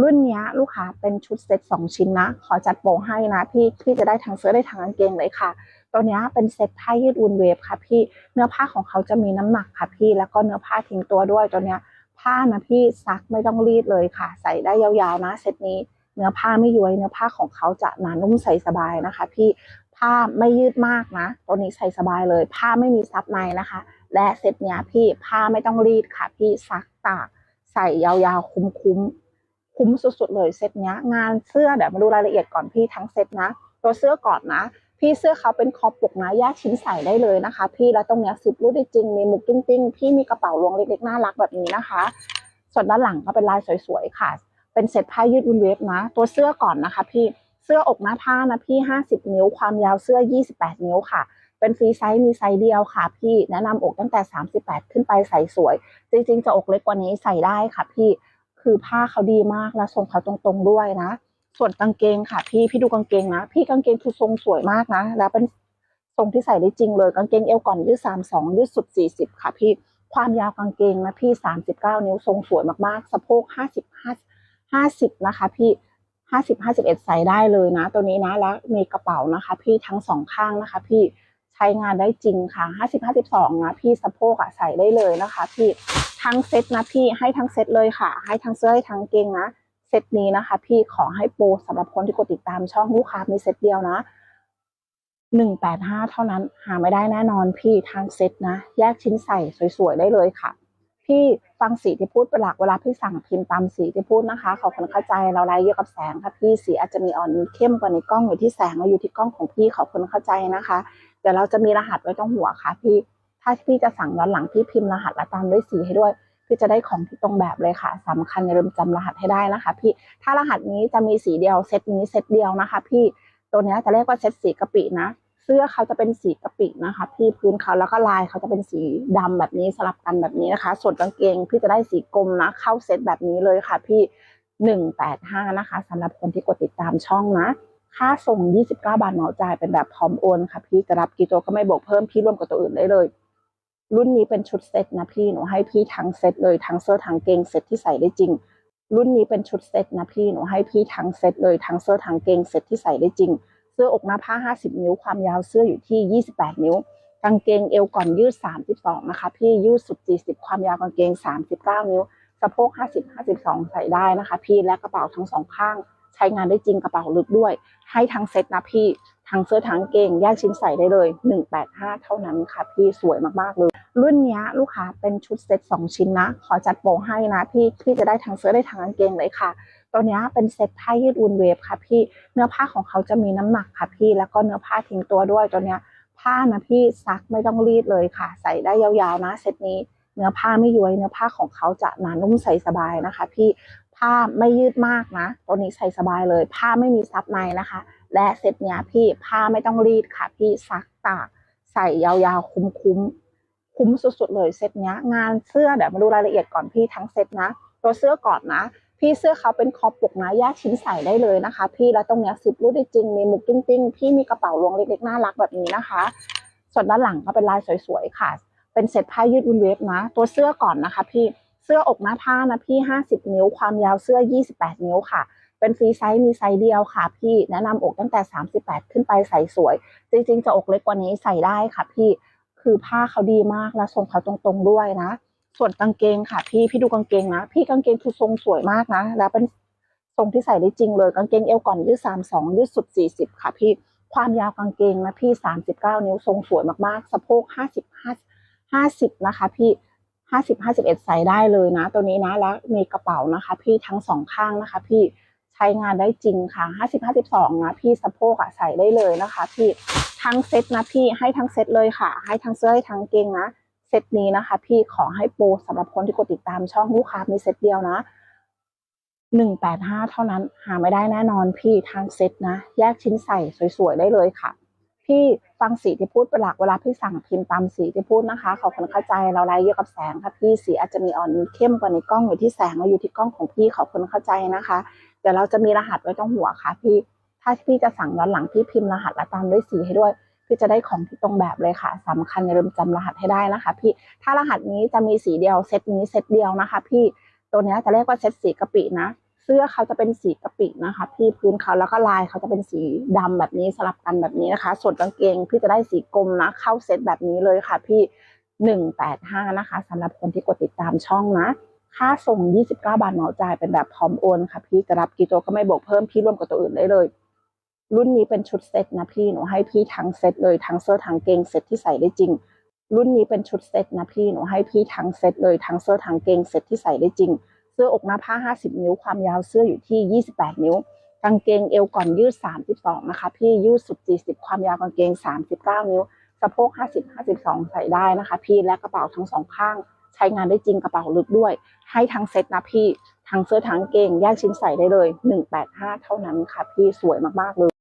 รุ่นนี้ลูกค้าเป็นชุดเซ็ตสองชิ้นนะ ขอจัดโปรให้นะพี่พี่จะได้ทั้งเสื้อได้ทั้งกางเกงเลยค่ะ ตัวนี้เป็นเซ็ตผ้ายืดอุ่นเวฟค่ะพี่เนื้อผ้าของเขาจะมีน้ำหนักค่ะพี่ แล้วก็เนื้อผ้าทิ้งตัวด้วยตัวนี้ผ้านะพี่ซักไม่ต้องรีดเลยค่ะ ใส่ได้ยาวๆนะเซ็ตนี้เนื้อผ้าไม่ย้วยเนื้อผ้าของเขาจะหนานุ่มใส่สบายนะคะ พี่ผ้าไม่ยืดมากนะ ตัวนี้ใส่สบายเลย ผ้าไม่มีซับในนะคะ และเซ็ตเนี้ยพี่ผ้าไม่ต้องรีดค่ะ พี่ซักตากใส่ยาวๆคุ้มๆ คุ้มสุดๆเลยเซ็ตเนี้ยงานเสื้อเดี๋ยวมาดูรายละเอียดก่อนพี่ทั้งเซ็ตนะตัวเสื้อก่อนนะ พี่เสื้อเขาเป็นคอปกนะแยกชิ้นใส่ได้เลยนะคะ พี่แล้วตรงเนี้ยซิปรูดได้จริงมีมุกติ้งๆพี่มีกระเป๋าลวงเล็กๆน่ารักแบบนี้นะคะ ส่วนด้านหลังก็เป็นลายสวยๆค่ะ เป็นเซ็ตผ้ายืดอุนเวฟนะ ตัวเสื้อก่อนนะคะ พี่เสื้ออกหน้าผ้านะพี่50นิ้วความยาวเสื้อ28นิ้วค่ะเป็นฟรีไซส์มีไซส์เดียวค่ะ พี่แนะนำอกตั้งแต่ 38 ขึ้นไปใส่สวย จริงๆ จะอกเล็กกว่านี้ใส่ได้ค่ะ พี่ คือผ้าเขาดีมากและทรงเขาตรงๆด้วยนะ ส่วนกางเกงค่ะ พี่พี่ดูกางเกงนะ พี่กางเกงคือทรงสวยมากนะ แล้วเป็นทรงที่ใส่ได้จริงเลย กางเกงเอวก่อนยืด32ยืดสุด40ค่ะ พี่ ความยาวกางเกงนะพี่39นิ้วทรงสวยมากๆ สะโพก50 50นะคะ พี่50 51ใส่ได้เลยนะ ตัวนี้นะ แล้วมีกระเป๋านะคะ พี่ทั้งสองข้างนะคะ พี่ ช้งานได้จริงค่ะ 50 52 นะพี่สะโพกอะใส่ได้เลยนะคะพี่ทั้งเซ็ตนะพี่ให้ทั้งเซ็ตเลยค่ะ ให้ทั้งเสื้อให้ทั้งเกงนะเซตนี้นะคะ พี่ขอให้โปรสำหรับคนที่กดติดตามช่องลูกค้ามีเซตเดียวนะหนึ่งแปดห้าเท่านั้นหาไม่ได้แน่นอนพี่ทางเซตนะ แยกชิ้นใส่สวยๆได้เลยค่ะ พี่ฟังสีที่พูดเป็นหลักเวลาพี่สั่งพิมพ์ตามสีที่พูดนะคะขอคุณเข้าใจเราไล่เยอะกับแสงค่ะพี่สีอาจจะมีอ่อนเข้มกว่าในกล้องอยู่ที่แสงและอยู่ที่กล้องของพี่ขอคุณเข้าใจนะคะ เดี๋ยวเราจะมีรหัสไว้ตรงหัวค่ะพี่ ถ้าพี่จะสั่งย้อนหลังพี่พิมพ์รหัสและตามด้วยสีให้ด้วยพี่จะได้ของที่ตรงแบบเลยค่ะสำคัญอย่าลืมจำรหัสให้ได้นะคะ พี่ถ้ารหัสนี้จะมีสีเดียวเซตนี้เซตเดียวนะคะ พี่ตัวนี้จะเรียกว่าเซตสีกะปินะเสื้อเขาจะเป็นสีกะปินะคะ พี่พื้นเขาแล้วก็ลายเขาจะเป็นสีดำแบบนี้สลับกันแบบนี้นะคะ ส่วนกางเกงพี่จะได้สีกลมนะ เข้าเซตแบบนี้เลยค่ะ พี่หนึ่งแปดห้านะคะสำหรับคนที่กดติดตามช่องนะ ค่าส่ง 29 บาทเหมาจ่ายเป็นแบบพร้อมโอนค่ะพี่จะรับกี่ตัวก็ไม่บวกเพิ่มพี่ร่วมกับตัวอื่นได้เลย รุ่นนี้เป็นชุดเซ็ตนะพี่หนูให้พี่ทั้งเซ็ตเลยทั้งเสื้อทั้งเกงเซ็ตที่ใส่ได้จริง รุ่นนี้เป็นชุดเซ็ตนะพี่หนูให้พี่ทั้งเซ็ตเลยทั้งเสื้อทั้งเกงเซ็ตที่ใส่ได้จริง เสื้ออกหน้าผ้า 50 นิ้วความยาวเสื้ออยู่ที่ 28 นิ้วกางเกงเอวก่อนยืด 32 นะคะ พี่ยืดสุด 40 ความยาวกางเกง 39 นิ้วสะโพก50 52 ใส่ได้นะคะ พี่และกระเป๋าทั้งสองข้าง ใช้งานได้จริงกระเป๋าลึกด้วย ให้ทั้งเซ็ตนะพี่ทั้งเสื้อทั้งเกงแยกชิ้นใส่ได้เลย 185 เท่านั้นค่ะพี่สวยมากๆเลย รุ่นนี้ลูกค้าเป็นชุดเซ็ต2 ชิ้นนะ ขอจัดโปรให้นะพี่พี่จะได้ทั้งเสื้อได้ทั้งกางเกงเลยค่ะตัวนี้เป็นเซ็ตผ้ายืดอุ่นเวฟค่ะพี่เนื้อผ้าของเขาจะมีน้ำหนักค่ะพี่ แล้วก็เนื้อผ้าทิ้งตัวด้วยตัวนี้ผ้านะพี่ซักไม่ต้องรีดเลยค่ะ ใส่ได้ยาวๆนะเซ็ตนี้เนื้อผ้าไม่ย้วยเนื้อผ้าของเขาจะหนานุ่มใส่สบายนะคะ พี่ ผ้าไม่ยืดมากนะ ตัวนี้ใส่สบายเลย ผ้าไม่มีซับในนะคะ และเซ็ตเนี้ยพี่ผ้าไม่ต้องรีดค่ะ พี่ซักตาก ใส่ยาวๆ คุ้มๆ คุ้มสุดๆเลยเซ็ตเนี้ย งานเสื้อเดี๋ยวมาดูรายละเอียดก่อนพี่ทั้งเซ็ตนะ ตัวเสื้อก่อนนะ พี่เสื้อเขาเป็นคอปกนะแยกชิ้นใส่ได้เลยนะคะ พี่แล้วตรงเนี้ยซิปรูดได้จริง มีมุกติ้งๆ พี่มีกระเป๋าลวงเล็กๆน่ารักแบบนี้นะคะ ส่วนด้านหลังก็เป็นลายสวยๆค่ะ เป็นเซ็ตผ้ายืดอุ่นเวฟนะ ตัวเสื้อก่อนนะคะ พี่ สื้ออกหน้าผ้านะพี่ 50 นิ้ว ความยาวเสื้อ 28 นิ้วค่ะ เป็นฟรีไซส์มีไซส์เดียวค่ะ พี่แนะนำอกตั้งแต่ 38 ขึ้นไปใส่สวย จริงๆ จะอกเล็กกว่านี้ใส่ได้ค่ะ พี่คือผ้าเขาดีมากและทรงเขาตรงๆด้วยนะ ส่วนกางเกงค่ะ พี่พี่ดูกางเกงนะ พี่กางเกงคือทรงสวยมากนะ แล้วเป็นทรงที่ใส่ได้จริงเลยกางเกงเอวก่อนยืด32ยืดสุด40ค่ะ พี่ความยาวกางเกงนะพี่39นิ้วทรงสวยมากๆ สะโพก50 50นะคะ พี่ 50 51 ใส่ได้เลยนะ ตัวนี้นะแล้วมีกระเป๋านะคะ พี่ทั้งสองข้างนะคะ พี่ใช้งานได้จริงค่ะ 50 52นะพี่สะโพกอะใส่ได้เลยนะคะ พี่ทั้งเซ็ตนะพี่ให้ทั้งเซ็ตเลยค่ะ ให้ทั้งเสื้อให้ทั้งเกงนะเซตนี้นะคะ พี่ขอให้โปรสำหรับคนที่กดติดตามช่องลูกค้ามีเซตเดียวนะหนึ่งแปดห้าเท่านั้นหาไม่ได้แน่นอนพี่ทางเซตนะ แยกชิ้นใส่สวยๆได้เลยค่ะ พี่ฟังสีที่พูดเป็นหลักเวลาพี่สั่งพิมพ์ตามสีที่พูดนะคะขอคุณเข้าใจเราไล่เยอะกับแสงค่ะพี่สีอาจจะมีอ่อนเข้มกว่าในกล้องอยู่ที่แสงและอยู่ที่กล้องของพี่ขอคุณเข้าใจนะคะเดี๋ยวเราจะมีรหัสไว้ตรงหัวค่ะพี่ถ้าพี่จะสั่งย้อนหลังพี่พิมพ์รหัสและตามด้วยสีให้ด้วยพี่จะได้ของที่ตรงแบบเลยค่ะสำคัญอย่าลืมจำรหัสให้ได้นะคะ พี่ถ้ารหัสนี้จะมีสีเดียวเซตนี้เซตเดียวนะคะ พี่ตัวนี้จะเรียกว่าเซตสีกะปินะ เสื้อเขาจะเป็นสีกะปินะคะพี่พื้นเขาแล้วก็ลายเขาจะเป็นสีดำแบบนี้สลับกันแบบนี้นะคะ ส่วนกางเกงพี่จะได้สีกรมนะ เข้าเซตแบบนี้เลยค่ะ พี่หนึ่งแปดห้านะคะสำหรับคนที่กดติดตามช่องนะ ค่าส่ง29บาทเหมาจ่ายเป็นแบบพร้อมโอนค่ะ พี่จะรับกี่ตัวก็ไม่บวกเพิ่มพี่ร่วมกับตัวอื่นได้เลย รุ่นนี้เป็นชุดเซ็ตนะพี่หนูให้พี่ทั้งเซ็ตเลยทั้งเสื้อทั้งเกงเซ็ตที่ใส่ได้จริงรุ่นนี้เป็นชุดเซ็ตนะพี่หนูให้พี่ทั้งเซ็ตเลยทั้งเสื้อทั้งเกงเซตที่ใส่ได้จริง สื้ออกหน้าผ้า 50 นิ้ว ความยาวเสื้ออยู่ที่ 28 นิ้ว กางเกงเอวก่อนยืด 32 นะคะ พี่ยืดสุด 40 ความยาวกางเกง 39 นิ้ว สะโพก 50 52 ใส่ได้นะคะ พี่และกระเป๋าทั้งสองข้าง ใช้งานได้จริงกระเป๋าลึกด้วย ให้ทั้งเซ็ตนะพี่ ทั้งเสื้อทั้งเกงแยกชิ้นใส่ได้เลย 185 เท่านั้นค่ะ พี่สวยมากๆเลย